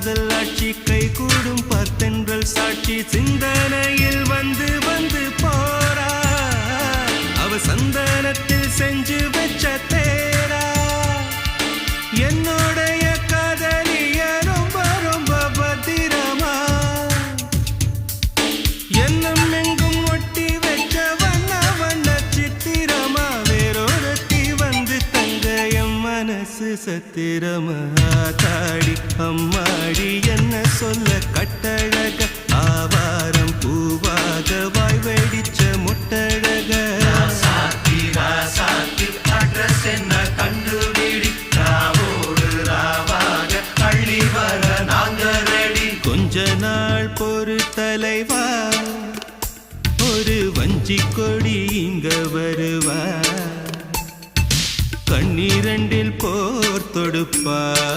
காதல் ஆட்சி கை கூடும் பத்தென்றல் சாட்சி சிந்தனையில் வந்து வந்து போரா அவ சந்தனத்தில் செஞ்சு வச்ச தேரா. என்னுடைய காதலிய ரொம்ப ரொம்ப பத்திரமா. என்ன மனசு சத்திரமா தாடி. அம்மாடி என்ன சொல்ல கட்டழக? ஆவாரம் பூவாக வாய் வெடிச்ச முட்டழக. என்ன கண்டுபிடி ராவோடு ராவாக அள்ளி வர நாங்க ரெடி. கொஞ்ச நாள் பொறு தலைவா. ஒரு வஞ்சி கொடி இங்க வருவா. கண்ணீரண்டில் போர் தொடுப்பார்.